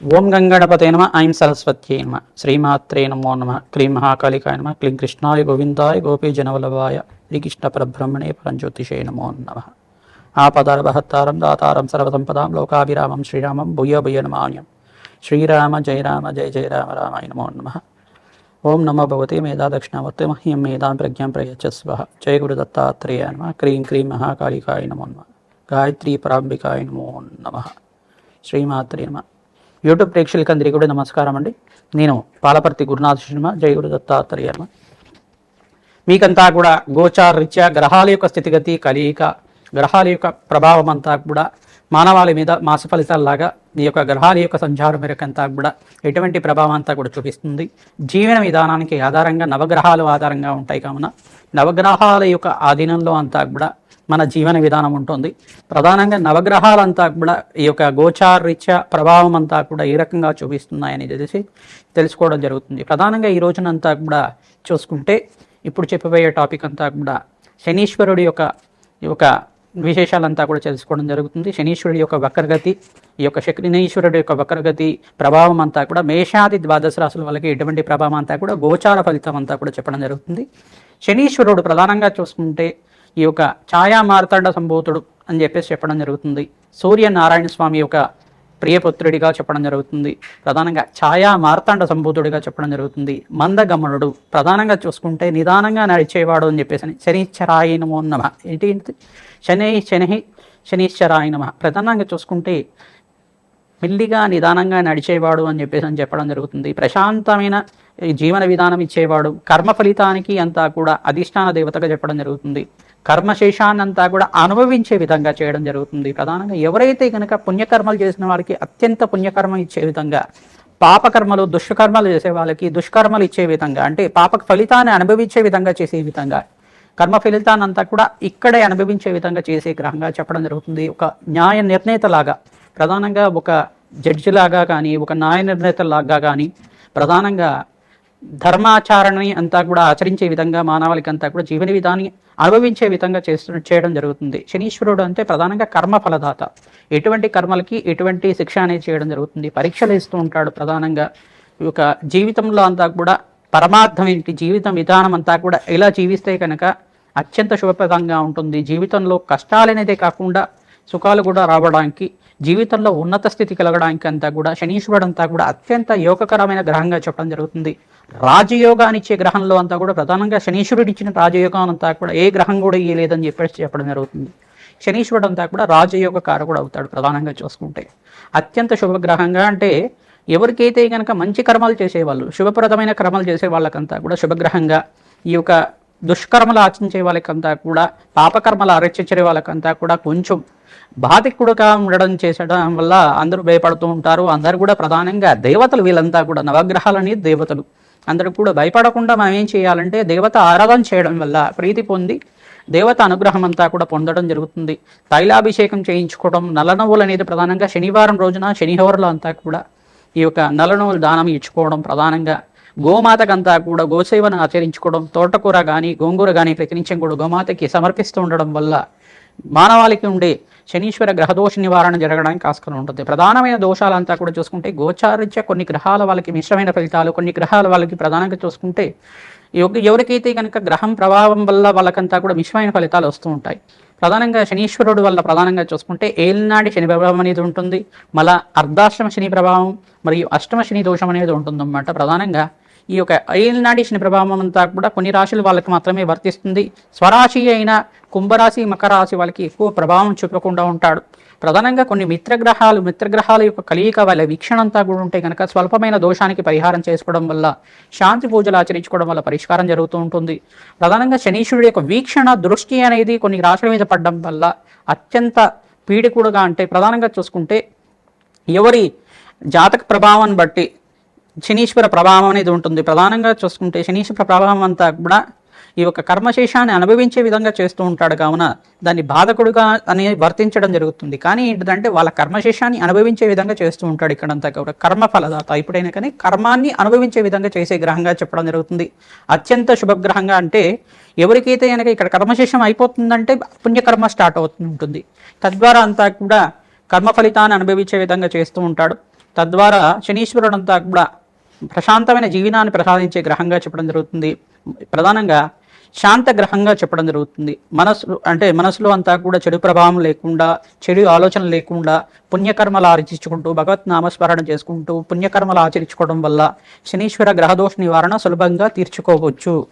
ఓం గంగణపతే నమ ఐం సరస్వత్యై నమ శ్రీమాత్రే నమో నమ క్లీం మహాకాళికాయ నమ క్లీం కృష్ణాయ గోవిందాయ గోపీ జనవల్లభాయ శ్రీకృష్ణ పరబ్రహ్మణే పరంజ్యోతిషే నమో నమ. ఆపదారభహత్తారం దాతారం సర్వసంపదాం లోకాభిరామం శ్రీరామం భూయ భూయ నమాన్యం శ్రీరామ జయ రామ జయ జయ రామ రామాయ నమో నమ. ఓం నమో భగవతే మేధా దక్షిణావర్తే మహ్యం మేధాం ప్రజ్ఞాం ప్రయచ్చస్వ. జయ గురు దత్తాత్రేయ నమ క్రీం క్రీం మహాకాళికాయ నమో నమ. గాయత్రీ పరాంబికాయ నమో నమ. శ్రీమాత్రే నమ. యూట్యూబ్ ప్రేక్షకులందరికీ కూడా నమస్కారం అండి. నేను పాలపర్తి గురునాథ శర్మ జయ గురు దత్తాత్రేయ మీకంతా కూడా గోచార రీత్యా గ్రహాల యొక్క స్థితిగతి కలియిక గ్రహాల యొక్క ప్రభావం అంతా కూడా మానవాళి మీద మాస ఫలితాల్లాగా ఈ యొక్క గ్రహాల యొక్క సంచారం మేరకంతా కూడా ఎటువంటి ప్రభావం అంతా కూడా చూపిస్తుంది. జీవన విధానానికి ఆధారంగా నవగ్రహాలు ఆధారంగా ఉంటాయి కావున నవగ్రహాల యొక్క ఆధీనంలో అంతా కూడా మన జీవన విధానం ఉంటుంది. ప్రధానంగా నవగ్రహాలంతా కూడా ఈ యొక్క గోచారీత్య ప్రభావం అంతా కూడా ఏ రకంగా చూపిస్తున్నాయని తెలిసి తెలుసుకోవడం జరుగుతుంది. ప్రధానంగా ఈ రోజునంతా కూడా చూసుకుంటే ఇప్పుడు చెప్పబోయే టాపిక్ అంతా కూడా శనీశ్వరుడి యొక్క ఈ యొక్క విశేషాలంతా కూడా తెలుసుకోవడం జరుగుతుంది. శనీశ్వరుడి యొక్క వక్రగతి ఈ యొక్క శనీశ్వరుడి యొక్క వక్రగతి ప్రభావం అంతా కూడా మేషాది ద్వాదశ రాశుల వాళ్ళకి ఎటువంటి ప్రభావం అంతా కూడా గోచార ఫలితం అంతా కూడా చెప్పడం జరుగుతుంది. శనీశ్వరుడు ప్రధానంగా చూసుకుంటే ఈ యొక్క ఛాయా మార్తాండ సంభూతుడు అని చెప్పేసి చెప్పడం జరుగుతుంది. సూర్యనారాయణ స్వామి యొక్క ప్రియపుత్రుడిగా చెప్పడం జరుగుతుంది. ప్రధానంగా ఛాయా మార్తాండ సంభూతుడిగా చెప్పడం జరుగుతుంది. మందగమనుడు ప్రధానంగా చూసుకుంటే నిదానంగా నడిచేవాడు అని చెప్పేసి శనిశ్చరాయనమో నమ ఏంటి? శని శని శనిశ్చరాయ నమ. ప్రధానంగా చూసుకుంటే మెల్లిగా నిదానంగా నడిచేవాడు అని చెప్పేసి అని చెప్పడం జరుగుతుంది. ప్రశాంతమైన జీవన విధానం ఇచ్చేవాడు. కర్మ ఫలితానికి అంతా కూడా అధిష్టాన దేవతగా చెప్పడం జరుగుతుంది. కర్మశేషాన్నంతా కూడా అనుభవించే విధంగా చేయడం జరుగుతుంది. ప్రధానంగా ఎవరైతే కనుక పుణ్యకర్మలు చేసిన వారికి అత్యంత పుణ్యకర్మ ఇచ్చే విధంగా పాపకర్మలు దుష్కర్మలు చేసే వాళ్ళకి దుష్కర్మలు ఇచ్చే విధంగా అంటే పాప ఫలితాన్ని అనుభవించే విధంగా చేసే విధంగా కర్మ ఫలితాన్ని అంతా కూడా ఇక్కడే అనుభవించే విధంగా చేసే గ్రహంగా చెప్పడం జరుగుతుంది. ఒక న్యాయ నిర్ణేతలాగా ప్రధానంగా ఒక జడ్జి లాగా కానీ ఒక న్యాయ నిర్ణేతలాగా కానీ ప్రధానంగా ధర్మాచరణని అంతా కూడా ఆచరించే విధంగా మానవాళికి అంతా కూడా జీవన విధాన్ని అనుభవించే విధంగా చేస్తు చేయడం జరుగుతుంది. శనీశ్వరుడు అంటే ప్రధానంగా కర్మ ఫలదాత. ఎటువంటి కర్మలకి ఎటువంటి శిక్ష అనేది చేయడం జరుగుతుంది. పరీక్షలు ఇస్తూ ఉంటాడు ప్రధానంగా. ఈ యొక్క జీవితంలో అంతా కూడా పరమార్థం ఏంటి? జీవితం విధానం అంతా కూడా ఇలా జీవిస్తే కనుక అత్యంత శుభప్రదంగా ఉంటుంది. జీవితంలో కష్టాలనేదే కాకుండా సుఖాలు కూడా రావడానికి జీవితంలో ఉన్నత స్థితి కలగడానికి అంతా కూడా శనీశ్వరుడు అంతా కూడా అత్యంత యోగకరమైన గ్రహంగా చెప్పడం జరుగుతుంది. రాజయోగాన్ని ఇచ్చే గ్రహంలో అంతా కూడా ప్రధానంగా శనీశ్వరుడు ఇచ్చిన రాజయోగం అంతా కూడా ఏ గ్రహం కూడా ఇయ్యలేదని చెప్పేసి చెప్పడం జరుగుతుంది. శనీశ్వరుడు అంతా కూడా రాజయోగ కారకుడు అవుతాడు ప్రధానంగా చూసుకుంటే. అత్యంత శుభగ్రహంగా అంటే ఎవరికైతే కనుక మంచి కర్మలు చేసేవాళ్ళు శుభప్రదమైన కర్మలు చేసే వాళ్ళకంతా కూడా శుభగ్రహంగా ఈ యొక్క దుష్కర్మలు ఆచరించే వాళ్ళకంతా కూడా పాపకర్మలు ఆరచించే వాళ్ళకంతా కూడా కొంచెం బాధికుడుగా ఉండడం చేసడం వల్ల అందరూ భయపడుతూ ఉంటారు. అందరూ కూడా ప్రధానంగా దేవతలు వీళ్ళంతా కూడా నవగ్రహాలని దేవతలు. అందరూ కూడా భయపడకుండా మనం ఏం చేయాలంటే దేవత ఆరాధన చేయడం వల్ల ప్రీతి పొంది దేవత అనుగ్రహం అంతా కూడా పొందడం జరుగుతుంది. తైలాభిషేకం చేయించుకోవడం నలనవ్వులు అనేది ప్రధానంగా శనివారం రోజున శనిహోరలో అంతా కూడా ఈ యొక్క నల్లనవ్వులు దానం ఇచ్చుకోవడం ప్రధానంగా. గోమాతకంతా కూడా గోసేవను ఆచరించుకోవడం తోటకూర కానీ గోంగూర కానీ ప్రతినిత్యం కూడా గోమాతకి సమర్పిస్తూ ఉండడం వల్ల మానవాళికి ఉండే శనీశ్వర గ్రహదోష నివారణ జరగడానికి ఆస్కారం ఉంటుంది. ప్రధానమైన దోషాలంతా కూడా చూసుకుంటే గోచారిత్య కొన్ని గ్రహాల వాళ్ళకి మిశ్రమైన ఫలితాలు కొన్ని గ్రహాల వాళ్ళకి ప్రధానంగా చూసుకుంటే ఎవరికైతే కనుక గ్రహం ప్రభావం వల్ల వాళ్ళకంతా కూడా మిశ్రమైన ఫలితాలు వస్తూ ఉంటాయి. ప్రధానంగా శనీశ్వరుడు వల్ల ప్రధానంగా చూసుకుంటే ఏలినాడి శని ప్రభావం అనేది ఉంటుంది. మళ్ళా అర్ధాశ్రమ శని ప్రభావం మరియు అష్టమ శని దోషం అనేది ఉంటుందన్నమాట. ప్రధానంగా ఈ యొక్క ఏలినాడి శని ప్రభావం అంతా కూడా కొన్ని రాశుల వాళ్ళకి మాత్రమే వర్తిస్తుంది. స్వరాశి అయిన కుంభరాశి మకర రాశి వాళ్ళకి ఎక్కువ ప్రభావం చూపకుండా ఉంటాడు. ప్రధానంగా కొన్ని మిత్రగ్రహాలు మిత్రగ్రహాల యొక్క కలియిక వాళ్ళ వీక్షణ అంతా కూడా ఉంటే కనుక స్వల్పమైన దోషానికి పరిహారం చేసుకోవడం వల్ల శాంతి పూజలు ఆచరించుకోవడం వల్ల పరిష్కారం జరుగుతూ ఉంటుంది. ప్రధానంగా శనీశ్వరుడి యొక్క వీక్షణ దృష్టి అనేది కొన్ని రాశుల మీద పడడం వల్ల అత్యంత పీడికుడుగా అంటే ప్రధానంగా చూసుకుంటే ఎవరి జాతక ప్రభావాన్ని బట్టి శనీశ్వర ప్రభావం అనేది ఉంటుంది. ప్రధానంగా చూసుకుంటే శనీశ్వర ప్రభావం అంతా కూడా ఈ యొక్క కర్మశేషాన్ని అనుభవించే విధంగా చేస్తూ ఉంటాడు. కావున దాన్ని బాధకుడుగా అని వర్తించడం జరుగుతుంది. కానీ ఏంటంటే వాళ్ళ కర్మశేషాన్ని అనుభవించే విధంగా చేస్తూ ఉంటాడు ఇక్కడంతా కూడా. కర్మ ఫలదాత. ఇప్పుడైనా కానీ కర్మాన్ని అనుభవించే విధంగా చేసే గ్రహంగా చెప్పడం జరుగుతుంది. అత్యంత శుభగ్రహంగా అంటే ఎవరికైతే కనుక ఇక్కడ కర్మశేషం అయిపోతుందంటే పుణ్యకర్మ స్టార్ట్ అవుతుంటుంది. తద్వారా అంతా కూడా కర్మ ఫలితాన్ని అనుభవించే విధంగా చేస్తూ ఉంటాడు. తద్వారా శనీశ్వరుడు అంతా కూడా ప్రశాంతమైన జీవనాన్ని ప్రసాదించే గ్రహంగా చెప్పడం జరుగుతుంది. ప్రధానంగా శాంత గ్రహంగా చెప్పడం జరుగుతుంది. మనసు అంటే మనసులో అంతా కూడా చెడు ప్రభావం లేకుండా చెడు ఆలోచన లేకుండా పుణ్యకర్మలు ఆచరించుకుంటూ భగవత్ నామస్మరణ చేసుకుంటూ పుణ్యకర్మలు ఆచరించుకోవడం వల్ల శనీశ్వర గ్రహదోష నివారణ సులభంగా తీర్చుకోవచ్చు.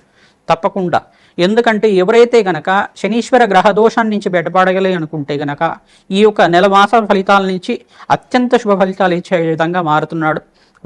తప్పకుండా. ఎందుకంటే ఎవరైతే గనక శనీశ్వర గ్రహ దోషాన్ని నుంచి బయటపడగలి అనుకుంటే గనక ఈ యొక్క నెల మాస ఫలితాల నుంచి అత్యంత శుభ ఫలితాలు ఇచ్చే విధంగా మారుతున్నాడు.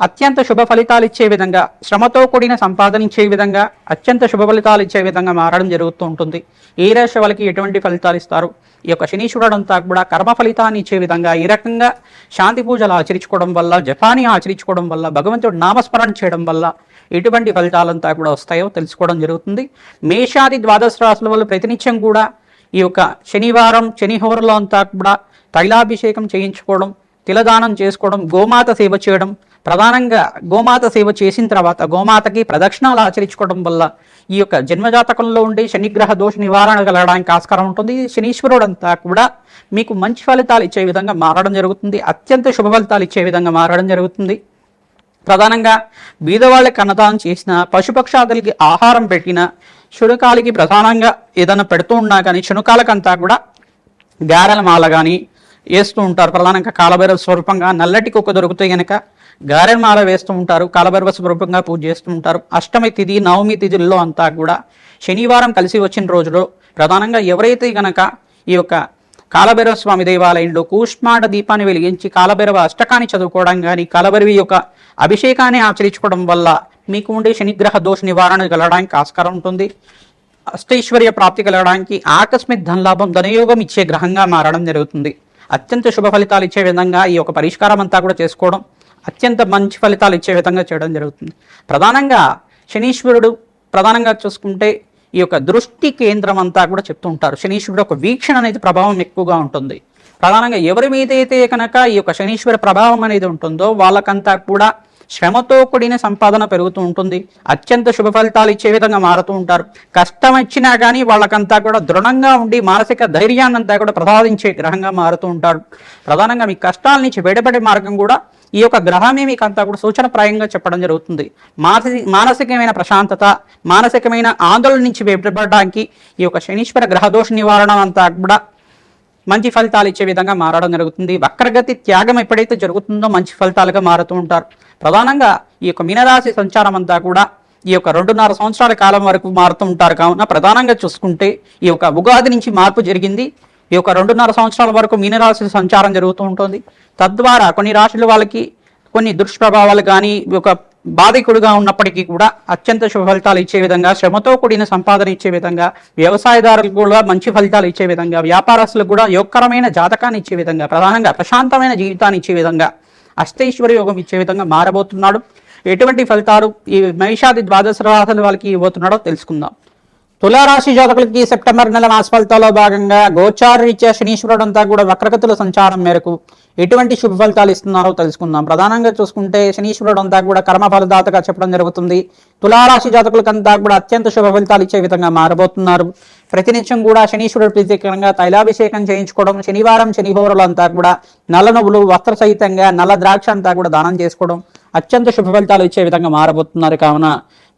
అత్యంత శుభ ఫలితాలు ఇచ్చే విధంగా శ్రమతో కూడిన సంపాదన ఇచ్చే విధంగా అత్యంత శుభ ఫలితాలు ఇచ్చే విధంగా మారడం జరుగుతూ ఉంటుంది. ఏ రాశి వాళ్ళకి ఎటువంటి ఫలితాలు ఇస్తారు? ఈ యొక్క శనీశ్వరుడు అంతా కూడా కర్మ ఫలితాన్ని ఇచ్చే విధంగా ఈ రకంగా శాంతి పూజలు ఆచరించుకోవడం వల్ల జపాని ఆచరించుకోవడం వల్ల భగవంతుడు నామస్మరణ చేయడం వల్ల ఎటువంటి ఫలితాలంతా కూడా వస్తాయో తెలుసుకోవడం జరుగుతుంది. మేషాది ద్వాదశ రాశుల వల్ల ప్రతినిత్యం కూడా ఈ యొక్క శనివారం శనిహోరలో అంతా కూడా తైలాభిషేకం చేయించుకోవడం తిలదానం చేసుకోవడం గోమాత సేవ చేయడం ప్రధానంగా గోమాత సేవ చేసిన తర్వాత గోమాతకి ప్రదక్షిణాలు ఆచరించుకోవడం వల్ల ఈ యొక్క జన్మజాతకంలో ఉండే శనిగ్రహ దోష నివారణ కలగడానికి ఆస్కారం ఉంటుంది. శనీశ్వరుడు అంతా కూడా మీకు మంచి ఫలితాలు ఇచ్చే విధంగా మారడం జరుగుతుంది. అత్యంత శుభ ఫలితాలు ఇచ్చే విధంగా మారడం జరుగుతుంది. ప్రధానంగా బీదవాళ్ళకి అన్నదానం చేసిన పశుపక్షాదులకి ఆహారం పెట్టిన శునకాలకి ప్రధానంగా ఏదైనా పెడుతూ ఉన్నా కానీ శునకాలకంతా కూడా గారెల మాల కానీ వేస్తూ ఉంటారు. ప్రధానంగా కాలభైరవ స్వరూపంగా నల్లటి కుక్క దొరికితే కనుక గారెన్ మాల వేస్తూ ఉంటారు కాలభైరవ స్వరూపంగా పూజ చేస్తూ ఉంటారు అష్టమి తిథి నవమి తిథుల్లో అంతా కూడా శనివారం కలిసి వచ్చిన రోజులో ప్రధానంగా ఎవరైతే గనక ఈ యొక్క కాలభైరవ స్వామి దేవాలయంలో కూష్మాండ దీపాన్ని వెలిగించి కాలభైరవ అష్టకాన్ని చదువుకోవడం కానీ కాలభైరవి యొక్క అభిషేకాన్ని ఆచరించుకోవడం వల్ల మీకు ఉండే శనిగ్రహ దోష నివారణ కలగడానికి ఆస్కారం ఉంటుంది. అష్టైశ్వర్య ప్రాప్తి కలగడానికి ఆకస్మిక్ ధనలాభం ధనయోగం ఇచ్చే గ్రహంగా మారడం జరుగుతుంది. అత్యంత శుభ ఫలితాలు ఇచ్చే విధంగా ఈ యొక్క పరిష్కారం అంతా కూడా చేసుకోవడం అత్యంత మంచి ఫలితాలు ఇచ్చే విధంగా చేయడం జరుగుతుంది. ప్రధానంగా శనీశ్వరుడు ప్రధానంగా చూసుకుంటే ఈ యొక్క దృష్టి కేంద్రం అంతా కూడా చెప్తూ ఉంటారు. శనీశ్వరుడు ఒక వీక్షణ అనేది ప్రభావం ఎక్కువగా ఉంటుంది. ప్రధానంగా ఎవరి మీద అయితే కనుక ఈ యొక్క శనీశ్వర ప్రభావం అనేది ఉంటుందో వాళ్ళకంతా కూడా శ్రమతో కూడిన సంపాదన పెరుగుతూ ఉంటుంది. అత్యంత శుభ ఫలితాలు ఇచ్చే విధంగా మారుతూ ఉంటారు. కష్టం వచ్చినా కానీ వాళ్ళకంతా కూడా దృఢంగా ఉండి మానసిక ధైర్యాన్నంతా కూడా ప్రసాదించే గ్రహంగా మారుతూ ఉంటారు. ప్రధానంగా మీ కష్టాల నుంచి బయటపడే మార్గం కూడా ఈ యొక్క గ్రహమే మీకు అంతా కూడా సూచనప్రాయంగా చెప్పడం జరుగుతుంది. మానసి మానసికమైన ప్రశాంతత మానసికమైన ఆందోళన నుంచి బయటపడడానికి ఈ యొక్క శనీశ్వర గ్రహదోష నివారణ అంతా కూడా మంచి ఫలితాలు ఇచ్చే విధంగా మారడం జరుగుతుంది. వక్రగతి త్యాగం ఎప్పుడైతే జరుగుతుందో మంచి ఫలితాలుగా మారుతూ ఉంటారు. ప్రధానంగా ఈ యొక్క మీనరాశి సంచారం అంతా కూడా ఈ యొక్క రెండున్నర సంవత్సరాల కాలం వరకు మారుతూ ఉంటారు. కావున ప్రధానంగా చూసుకుంటే ఈ యొక్క ఉగాది నుంచి మార్పు జరిగింది. ఈ యొక్క రెండున్నర సంవత్సరాల వరకు మీనరాశి సంచారం జరుగుతూ ఉంటుంది. తద్వారా కొన్ని రాశుల వాళ్ళకి కొన్ని దుష్ప్రభావాలు కానీ ఒక బాధికుడుగా ఉన్నప్పటికీ కూడా అత్యంత శుభ ఫలితాలు ఇచ్చే విధంగా శ్రమతో కూడిన సంపాదన ఇచ్చే విధంగా వ్యవసాయదారులకు కూడా మంచి ఫలితాలు ఇచ్చే విధంగా వ్యాపారస్తులకు కూడా యోగకరమైన జాతకాన్ని ఇచ్చే విధంగా ప్రధానంగా ప్రశాంతమైన జీవితాన్ని ఇచ్చే విధంగా అష్టైశ్వర్య యోగం ఇచ్చే విధంగా మారబోతున్నాడు. ఎటువంటి ఫలితాలు ఈ మహిషాది ద్వాదశ రాశుల వాళ్ళకి ఇవ్వబోతున్నాడో తెలుసుకుందాం. తులారాశి జాతకులకి సెప్టెంబర్ నెల మాసఫలితాల్లో భాగంగా గోచారీత్యా రీత్యా శనీశ్వరుడంతా కూడా వక్రగతుల సంచారం మేరకు ఎటువంటి శుభ ఫలితాలు ఇస్తున్నారో తెలుసుకుందాం. ప్రధానంగా చూసుకుంటే శనీశ్వరుడు అంతా కూడా కర్మ ఫలదాతగా చెప్పడం జరుగుతుంది. తులారాశి జాతకులకంతా కూడా అత్యంత శుభ ఫలితాలు ఇచ్చే విధంగా మారబోతున్నారు. ప్రతినిత్యం కూడా శనీశ్వరుడు ప్రత్యేకంగా తైలాభిషేకం చేయించుకోవడం శనివారం శనిహోరలు అంతా కూడా నల్ల నవ్వులు వస్త్ర సహితంగా నల్ల ద్రాక్ష అంతా కూడా దానం చేసుకోవడం అత్యంత శుభ ఫలితాలు ఇచ్చే విధంగా మారబోతున్నారు. కావున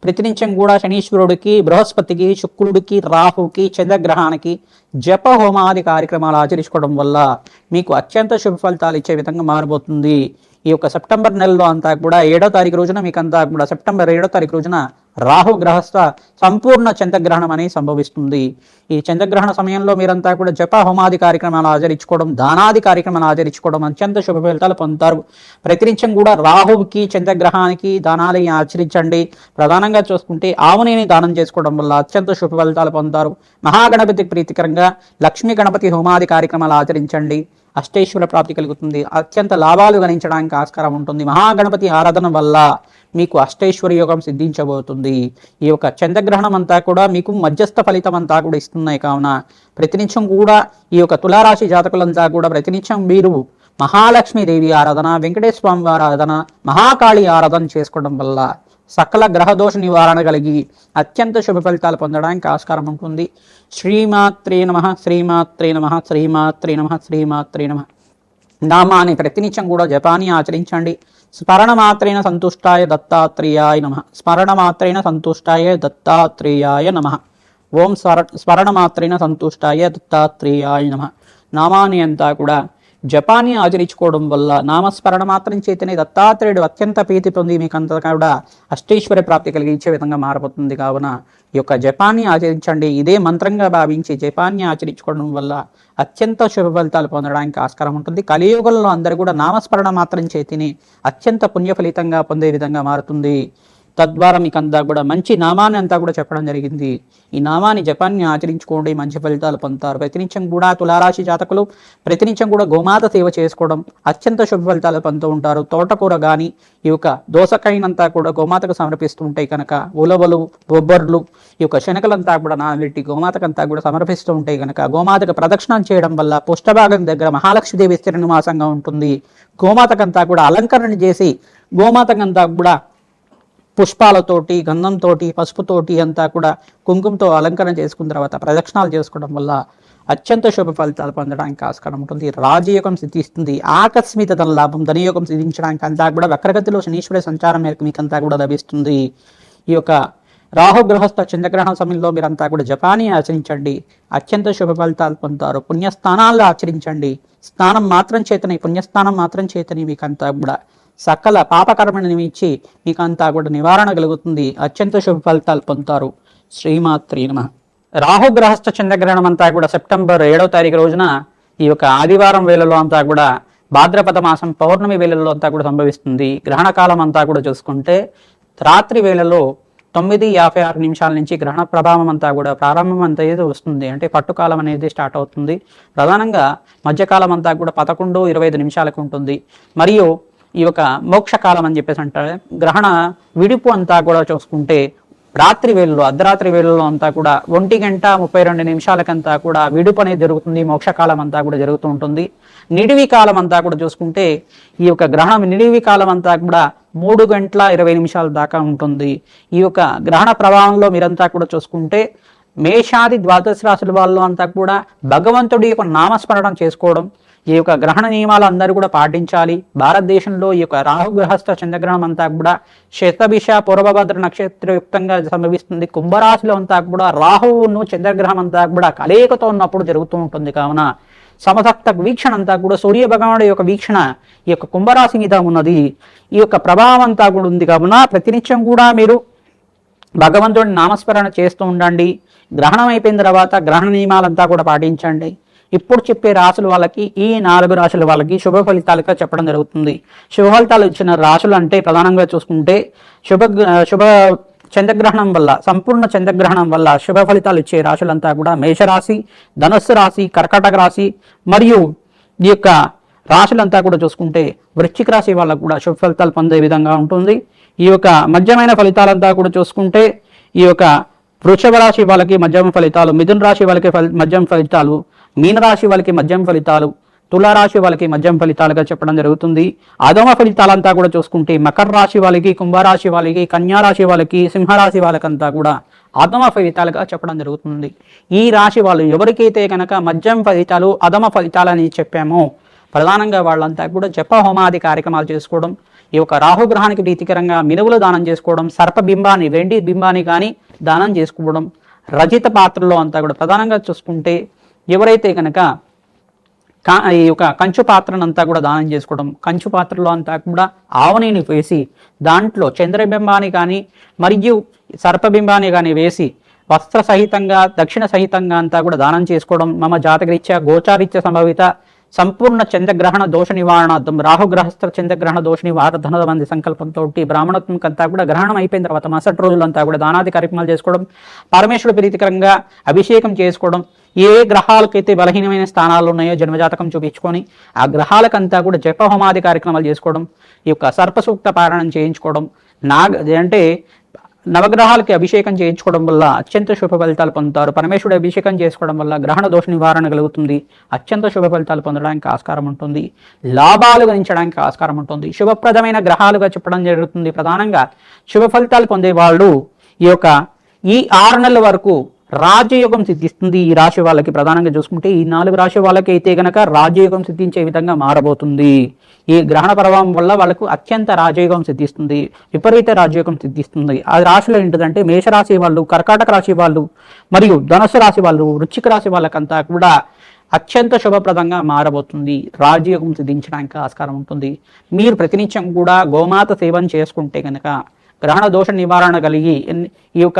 ప్రతినిత్యం కూడా శనీశ్వరుడికి బృహస్పతికి శుక్రుడికి రాహుకి చంద్రగ్రహానికి జప హోమాది కార్యక్రమాలు ఆచరించుకోవడం వల్ల మీకు అత్యంత శుభ ఫలితాలు ఇచ్చే విధంగా మారబోతుంది. ఈ యొక్క సెప్టెంబర్ నెలలో అంతా కూడా ఏడో తారీఖు రోజున మీకు అంతా కూడా సెప్టెంబర్ ఏడో తారీఖు రోజున రాహు గ్రహస్థ సంపూర్ణ చంద్రగ్రహణం అనేది సంభవిస్తుంది. ఈ చంద్రగ్రహణ సమయంలో మీరంతా కూడా జప హోమాది కార్యక్రమాలు ఆచరించుకోవడం దానాది కార్యక్రమాలు ఆచరించుకోవడం అత్యంత శుభ ఫలితాలు పొందుతారు. ప్రతినిత్యం కూడా రాహువుకి చంద్రగ్రహానికి దానాలు ఆచరించండి. ప్రధానంగా చూసుకుంటే ఆవునేని దానం చేసుకోవడం వల్ల అత్యంత శుభ ఫలితాలు పొందుతారు. మహాగణపతికి ప్రీతికరంగా లక్ష్మీ గణపతి హోమాది కార్యక్రమాలు ఆచరించండి. అష్టేశ్వర ప్రాప్తి కలుగుతుంది. అత్యంత లాభాలు గణించడానికి ఆస్కారం ఉంటుంది. మహాగణపతి ఆరాధన వల్ల మీకు అష్టైశ్వర్య యోగం సిద్ధించబోతుంది. ఈ యొక్క చంద్రగ్రహణం అంతా కూడా మీకు మధ్యస్థ ఫలితం అంతా కూడా ఇస్తున్నాయి. కావున ప్రతినిత్యం కూడా ఈ యొక్క తులారాశి జాతకులంతా కూడా ప్రతినిత్యం మీరు మహాలక్ష్మీదేవి ఆరాధన వెంకటేశ్వర స్వామి ఆరాధన మహాకాళి ఆరాధన చేసుకోవడం వల్ల సకల గ్రహదోష నివారణ కలిగి అత్యంత శుభ ఫలితాలు పొందడానికి ఆస్కారం ఉంటుంది. శ్రీమాత్రే నమ శ్రీమాత్రే నమ శ్రీమాత్రే నమ శ్రీమాత్రే నమ. నామాని ప్రతినిత్యం కూడా జపాన్ని ఆచరించండి. స్మరణ మాత్రేణ సంతుష్టాయ దత్తాత్రేయాయ నమ. స్మరణ మాత్రేణ సంతుష్టాయ దత్తాత్రేయాయ నమ. ఓం స్మర స్మరణ మాత్రేణ సంతుష్టాయ దత్తాత్రేయాయ నమ. నామాన్ని అంతా కూడా జపాన్ని ఆచరించుకోవడం వల్ల నామస్మరణ మాత్రం చేతనే దత్తాత్రేయుడు అత్యంత ప్రీతి పొంది మీకంతా కూడా అష్టేశ్వరి ప్రాప్తి కలిగించే విధంగా మారబోతుంది కావున ఈ యొక్క జపాన్ని ఆచరించండి. ఇదే మంత్రంగా భావించి జపాన్ని ఆచరించుకోవడం వల్ల అత్యంత శుభ ఫలితాలు పొందడానికి ఆస్కారం ఉంటుంది. కలియుగంలో అందరూ కూడా నామస్మరణ మాత్రం చేతిని అత్యంత పుణ్య ఫలితంగా పొందే విధంగా మారుతుంది. తద్వారా మీకు అంతా కూడా మంచి నామాన్ని అంతా కూడా చెప్పడం జరిగింది. ఈ నామాన్ని జపాన్ని ఆచరించుకోండి మంచి ఫలితాలు పొందుతారు. ప్రతినిత్యం కూడా తులారాశి జాతకులు ప్రతినిత్యం కూడా గోమాత సేవ చేసుకోవడం అత్యంత శుభ ఫలితాలు పొందుతూ ఉంటారు. తోటకూర కానీ ఈ యొక్క దోసకాయనంతా కూడా గోమాతకు సమర్పిస్తూ ఉంటాయి కనుక ఉలవలు బొబ్బర్లు ఈ యొక్క శనకలంతా కూడా నానబెట్టి గోమాతకంతా కూడా సమర్పిస్తూ ఉంటాయి కనుక గోమాతకు ప్రదక్షిణం చేయడం వల్ల పుష్టభాగం దగ్గర మహాలక్ష్మీదేవి స్థిర ఉంటుంది. గోమాతకంతా కూడా అలంకరణ చేసి గోమాతకంతా కూడా పుష్పాలతోటి గంధంతోటి పసుపుతోటి అంతా కూడా కుంకుమతో అలంకరణ చేసుకున్న తర్వాత ప్రదక్షిణాలు చేసుకోవడం వల్ల అత్యంత శుభ ఫలితాలు పొందడానికి ఆస్కారం ఉంటుంది. రాజయోగం సిద్ధిస్తుంది. ఆకస్మిక ధన లాభం ధనయోగం సిద్ధించడానికి అంతా కూడా వక్రగతిలో శనీశ్వరి సంచారం మేరకు మీకంతా కూడా లభిస్తుంది. ఈ యొక్క రాహు గ్రహస్థ చంద్రగ్రహణ సమయంలో మీరంతా కూడా జపాని ఆచరించండి. అత్యంత శుభ ఫలితాలు పొందుతారు. పుణ్యస్థానాలు ఆచరించండి. స్నానం మాత్రం చేతని పుణ్యస్థానం మాత్రం చేతనే మీకంతా కూడా సకల పాపకర్మను ఇచ్చి మీకు అంతా కూడా నివారణ కలుగుతుంది. అత్యంత శుభ ఫలితాలు పొందుతారు. శ్రీమాత్రి నమ. రాహుగ్రహస్థ చంద్రగ్రహణం అంతా కూడా సెప్టెంబర్ ఏడవ తారీఖు రోజున ఈ యొక్క ఆదివారం వేళలో అంతా కూడా భాద్రపద మాసం పౌర్ణమి వేళల్లో అంతా కూడా సంభవిస్తుంది. గ్రహణ కాలం అంతా కూడా చూసుకుంటే రాత్రి వేళలో తొమ్మిది యాభై ఆరు నిమిషాల నుంచి గ్రహణ ప్రభావం అంతా కూడా ప్రారంభం అంతా ఏదో వస్తుంది. అంటే పట్టుకాలం అనేది స్టార్ట్ అవుతుంది. ప్రధానంగా మధ్యకాలం అంతా కూడా పదకొండు ఇరవై ఐదు నిమిషాలకు ఉంటుంది. మరియు ఈ యొక్క మోక్షకాలం అని చెప్పేసి అంటారు. గ్రహణ విడుపు అంతా కూడా చూసుకుంటే రాత్రి వేళలో అర్ధరాత్రి వేళలో అంతా కూడా ఒంటి గంట ముప్పై రెండు నిమిషాలకంతా కూడా విడుపు అనేది జరుగుతుంది. మోక్షకాలం అంతా కూడా జరుగుతూ ఉంటుంది. నిడివి కాలం అంతా కూడా చూసుకుంటే ఈ యొక్క గ్రహణం నిడివి కాలం అంతా కూడా మూడు గంటల ఇరవై నిమిషాల దాకా ఉంటుంది. ఈ యొక్క గ్రహణ ప్రభావంలో మీరంతా కూడా చూసుకుంటే మేషాది ద్వాదశ రాశుల వాళ్ళు అంతా కూడా భగవంతుడి యొక్క నామస్మరణం చేసుకోవడం ఈ యొక్క గ్రహణ నియమాలు అందరూ కూడా పాటించాలి. భారతదేశంలో ఈ యొక్క రాహుగ్రహస్థ చంద్రగ్రహణం అంతా కూడా శతభిష పూర్వభద్ర నక్షత్రయుక్తంగా సంభవిస్తుంది. కుంభరాశిలో అంతా కూడా రాహువును చంద్రగ్రహం అంతా కూడా కలయికతో ఉన్నప్పుడు జరుగుతూ ఉంటుంది కావున సమసక్త వీక్షణ అంతా కూడా సూర్య భగవానుడు యొక్క వీక్షణ ఈ యొక్క కుంభరాశి మీద ఉన్నది. ఈ యొక్క ప్రభావం అంతా కూడా ఉంది కావున ప్రతినిత్యం కూడా మీరు భగవంతుడిని నామస్మరణ చేస్తూ ఉండండి. గ్రహణం అయిపోయిన తర్వాత గ్రహణ నియమాలంతా కూడా పాటించండి. ఇప్పుడు చెప్పే రాసుల వాళ్ళకి ఈ నాలుగు రాసుల వాళ్ళకి శుభ ఫలితాలుగా చెప్పడం జరుగుతుంది. శుభ ఫలితాలు ఇచ్చిన రాశులు అంటే ప్రధానంగా చూసుకుంటే శుభ శుభ చంద్రగ్రహణం వల్ల సంపూర్ణ చంద్రగ్రహణం వల్ల శుభ ఫలితాలు ఇచ్చే రాశులంతా కూడా మేషరాశి ధనుస్సు రాశి కర్కాటక రాశి మరియు ఈ యొక్క రాశులంతా కూడా చూసుకుంటే వృశ్చిక రాశి వాళ్ళకు కూడా శుభ ఫలితాలు పొందే విధంగా ఉంటుంది. ఈ యొక్క మధ్యమైన ఫలితాలంతా కూడా చూసుకుంటే ఈ యొక్క వృషభ రాశి వాళ్ళకి మధ్యమ ఫలితాలు మిథున రాశి వాళ్ళకి ఫలి మధ్యమ ఫలితాలు మీనరాశి వాళ్ళకి మద్యం ఫలితాలు తులారాశి వాళ్ళకి మద్యం ఫలితాలుగా చెప్పడం జరుగుతుంది. అధమ ఫలితాలంతా కూడా చూసుకుంటే మకర రాశి వాళ్ళకి కుంభరాశి వాళ్ళకి కన్యారాశి వాళ్ళకి సింహరాశి వాళ్ళకంతా కూడా అధమ ఫలితాలుగా చెప్పడం జరుగుతుంది. ఈ రాశి వాళ్ళు ఎవరికైతే కనుక మద్యం ఫలితాలు అధమ ఫలితాలని చెప్పామో ప్రధానంగా వాళ్ళంతా కూడా జప హోమాది కార్యక్రమాలు చేసుకోవడం ఈ యొక్క రాహుగ్రహానికి ప్రీతికరంగా మినువులు దానం చేసుకోవడం సర్పబింబాన్ని వెండి బింబాన్ని కానీ దానం చేసుకోవడం రజిత పాత్రలో అంతా కూడా ప్రధానంగా చూసుకుంటే ఎవరైతే కనుక కా ఈ యొక్క కంచు పాత్రనంతా కూడా దానం చేసుకోవడం కంచు పాత్రలో అంతా కూడా ఆవనీని వేసి దాంట్లో చంద్రబింబాన్ని కానీ మరియు సర్పబింబాన్ని కానీ వేసి వస్త్ర సహితంగా దక్షిణ సహితంగా అంతా కూడా దానం చేసుకోవడం మమ జాతకరీత్యా గోచారీత్య సంభవిత సంపూర్ణ చంద్రగ్రహణ దోష నివారణార్థం రాహుగ్రహస్థ చంద్రగ్రహణ దోష నివారణ మంది సంకల్పంతో బ్రాహ్మణత్వం అంతా కూడా గ్రహణం అయిపోయిన తర్వాత మరుసటి రోజులంతా కూడా దానాది కార్యక్రమాలు చేసుకోవడం పరమేశ్వరుడు ప్రీతికరంగా అభిషేకం చేసుకోవడం ఏ గ్రహాలకైతే బలహీనమైన స్థానాలు ఉన్నాయో జన్మజాతకం చూపించుకొని ఆ గ్రహాలకంతా కూడా జపహోమాది కార్యక్రమాలు చేసుకోవడం ఈ యొక్క సర్పసూక్త పారాయణం చేయించుకోవడం నాగ అంటే నవగ్రహాలకి అభిషేకం చేయించుకోవడం వల్ల అత్యంత శుభ ఫలితాలు పొందుతారు. పరమేశ్వరుడు అభిషేకం చేసుకోవడం వల్ల గ్రహణ దోష నివారణ కలుగుతుంది. అత్యంత శుభ ఫలితాలు పొందడానికి ఆస్కారం ఉంటుంది. లాభాలు గణించడానికి ఆస్కారం ఉంటుంది. శుభప్రదమైన గ్రహాలుగా చెప్పడం జరుగుతుంది. ప్రధానంగా శుభ ఫలితాలు పొందే వాళ్ళు ఈ యొక్క ఈ ఆరు నెలల వరకు రాజయోగం సిద్ధిస్తుంది ఈ రాశి వాళ్ళకి. ప్రధానంగా చూసుకుంటే ఈ నాలుగు రాశి వాళ్ళకి అయితే గనక రాజయోగం సిద్ధించే విధంగా మారబోతుంది. ఈ గ్రహణ ప్రభావం వల్ల వాళ్ళకు అత్యంత రాజయోగం సిద్ధిస్తుంది విపరీత రాజయోగం సిద్ధిస్తుంది. ఆ రాశిలో ఏంటిదంటే మేషరాశి వాళ్ళు కర్కాటక రాశి వాళ్ళు మరియు ధనుసు రాశి వాళ్ళు వృచ్చిక రాశి వాళ్ళకంతా కూడా అత్యంత శుభప్రదంగా మారబోతుంది. రాజయోగం సిద్ధించడానికి ఆస్కారం ఉంటుంది. మీరు ప్రతినిత్యం కూడా గోమాత సేవను చేసుకుంటే కనుక గ్రహణ దోష నివారణ కలిగి ఈ యొక్క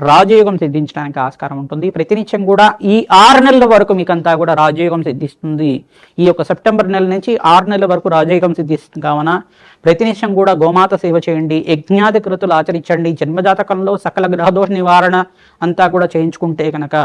రాజయోగం సిద్ధించడానికి ఆస్కారం ఉంటుంది. ప్రతినిత్యం కూడా ఈ ఆరు నెలల వరకు మీకంతా కూడా రాజయోగం సిద్ధిస్తుంది. ఈ యొక్క సెప్టెంబర్ నెల నుంచి ఆరు నెలల వరకు రాజయోగం సిద్ధిస్తుంది. కావున ప్రతినిత్యం కూడా గోమాత సేవ చేయండి. యజ్ఞాది కృతులు ఆచరించండి. జన్మజాతకంలో సకల గ్రహదోష నివారణ అంతా కూడా చేయించుకుంటే కనుక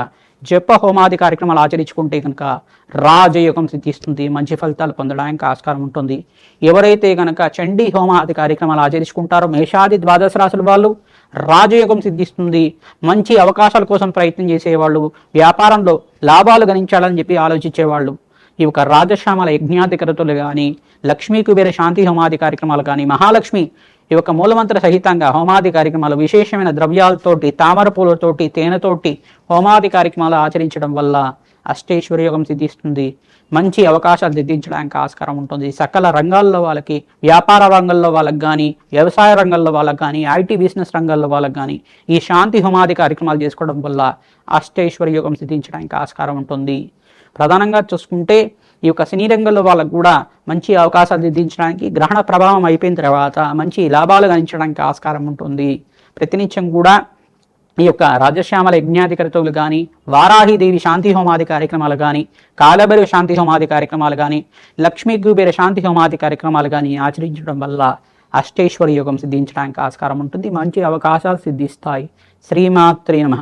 జప హోమాది కార్యక్రమాలు ఆచరించుకుంటే కనుక రాజయోగం సిద్ధిస్తుంది. మంచి ఫలితాలు పొందడానికి ఆస్కారం ఉంటుంది. ఎవరైతే కనుక చండీ హోమాది కార్యక్రమాలు ఆచరించుకుంటారో మేషాది ద్వాదశ రాశుల వాళ్ళు రాజయోగం సిద్ధిస్తుంది. మంచి అవకాశాల కోసం ప్రయత్నం చేసేవాళ్ళు వ్యాపారంలో లాభాలు గణించాలని చెప్పి ఆలోచించేవాళ్ళు. ఈ యొక్క రాజశ్యామల యజ్ఞాధికరతులు కానీ లక్ష్మీ కుబేర శాంతి హోమాది కార్యక్రమాలు కానీ మహాలక్ష్మి ఈ యొక్క మూలమంత్ర సహితంగా హోమాది కార్యక్రమాలు విశేషమైన ద్రవ్యాలతోటి తామర పూలతోటి తేనెతోటి హోమాది కార్యక్రమాలు ఆచరించడం వల్ల అష్టేశ్వర్యోగం సిద్ధిస్తుంది. మంచి అవకాశాలు దిద్దించడానికి ఆస్కారం ఉంటుంది. సకల రంగాల్లో వాళ్ళకి వ్యాపార రంగంలో వాళ్ళకి కానీ వ్యవసాయ రంగంలో వాళ్ళకి కానీ ఐటీ బిజినెస్ రంగంలో వాళ్ళకి కానీ ఈ శాంతి హోమాది కార్యక్రమాలు చేసుకోవడం వల్ల అష్టేశ్వర్యోగం సిద్ధించడానికి ఆస్కారం ఉంటుంది. ప్రధానంగా చూసుకుంటే ఈ యొక్క సినీ రంగంలో వాళ్ళకు కూడా మంచి అవకాశాలు దిద్దించడానికి గ్రహణ ప్రభావం అయిపోయిన తర్వాత మంచి లాభాలు గణించడానికి ఆస్కారం ఉంటుంది. ప్రతినిత్యం కూడా ఈ యొక్క రాజశ్యామల యజ్ఞాధికరతులు కానీ వారాహిదేవి శాంతి హోమాది కార్యక్రమాలు కానీ కాలభైరవ శాంతి హోమాది కార్యక్రమాలు కానీ లక్ష్మీ కుబేర శాంతి హోమాది కార్యక్రమాలు కానీ ఆచరించడం వల్ల అష్టేశ్వరి యోగం సిద్ధించడానికి ఆస్కారం ఉంటుంది. మంచి అవకాశాలు సిద్ధిస్తాయి. శ్రీమాత్రి నమ.